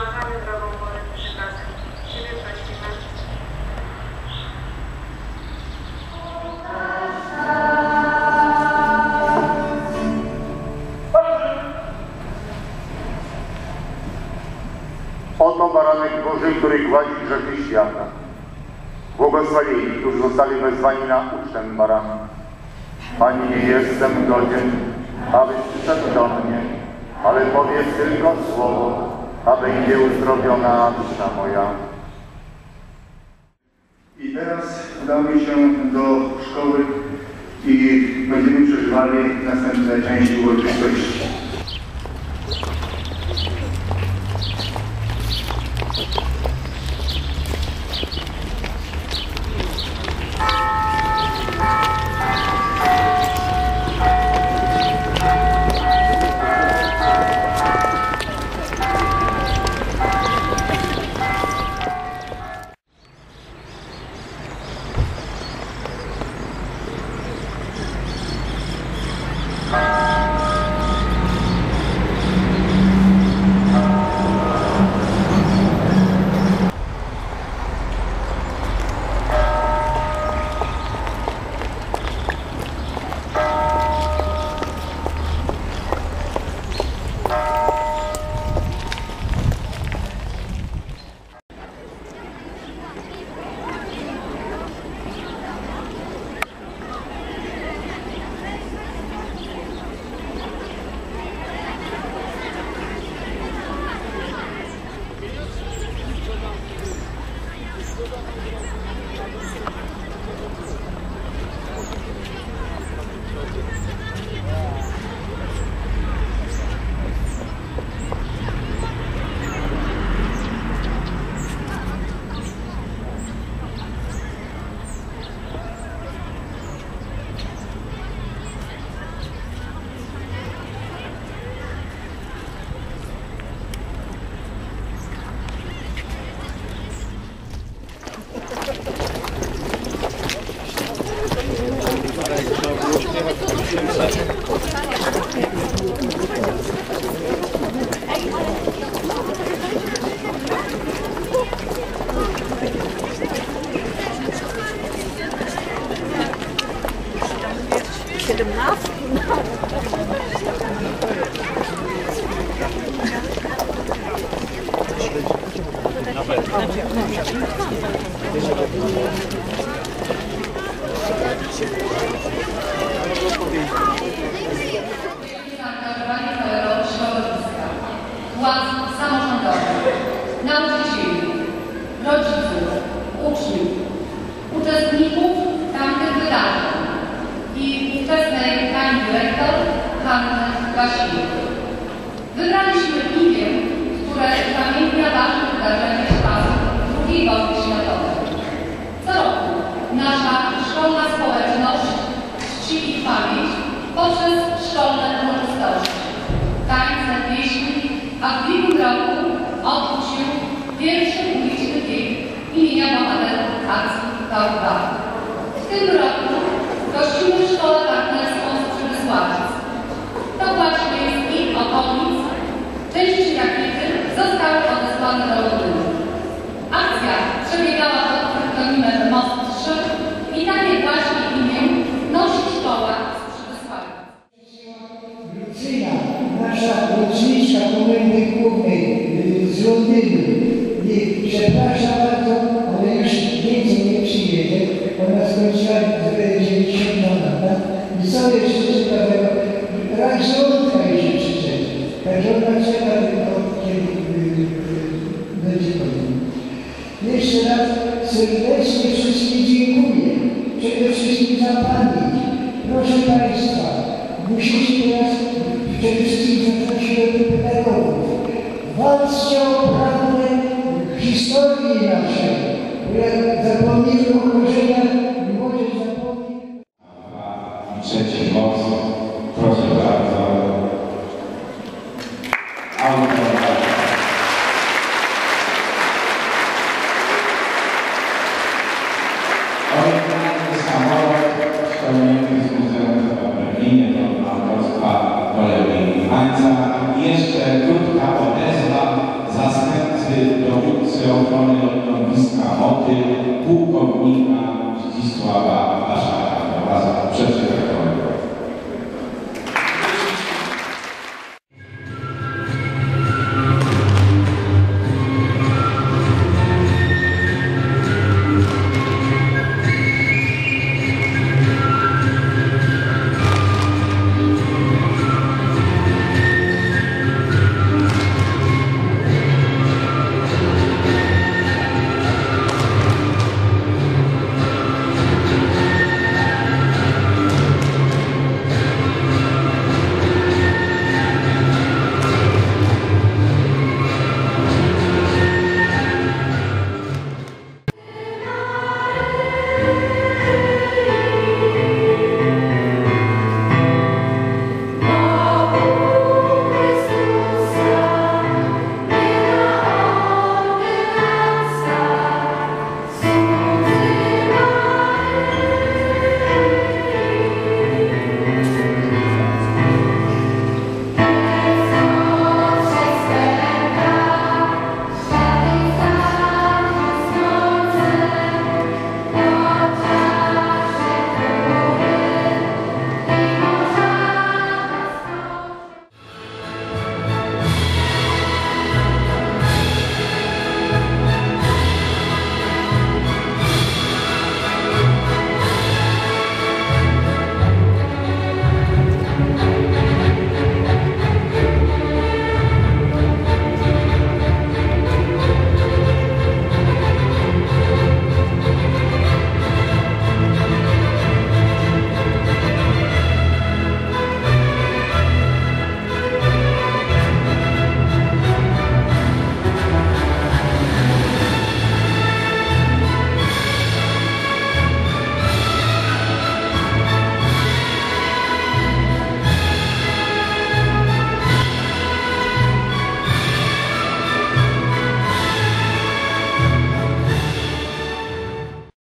Przyłapany drogą Borek 13, 17 Oto baranek Boży, który gładzi grzechy świata. Błogosławieni, którzy zostali wezwani na ucztę barana. Panie, nie jestem godzien, abyś przyszedł do mnie, ale powiedz tylko słowo, a będzie uzdrowiona dusza moja. I teraz udamy się do szkoły i będziemy przeżywali następne części uroczystości. Wasiliuk. Wybraliśmy imię, które upamiętnia ważne wydarzenie z czasu II wojny światowej. Co roku nasza szkolna społeczność czci ich pamięć poprzez szkolne uroczystości, tańce, pieśni, a w ubiegłym roku się pierwszy uliczny bieg imienia bohaterów akcji Kałubawy. W tym roku gościmy szkołę partnerstwo z Przemysławic. chaque petit, chaque commune découvre les ondines, chaque marathon, Walczcie o prawdę historii naszej. Bo jak zapomnimy o korzeniach, młodzież zapomni. trzeci moc. Proszę bardzo. Autor. Baba.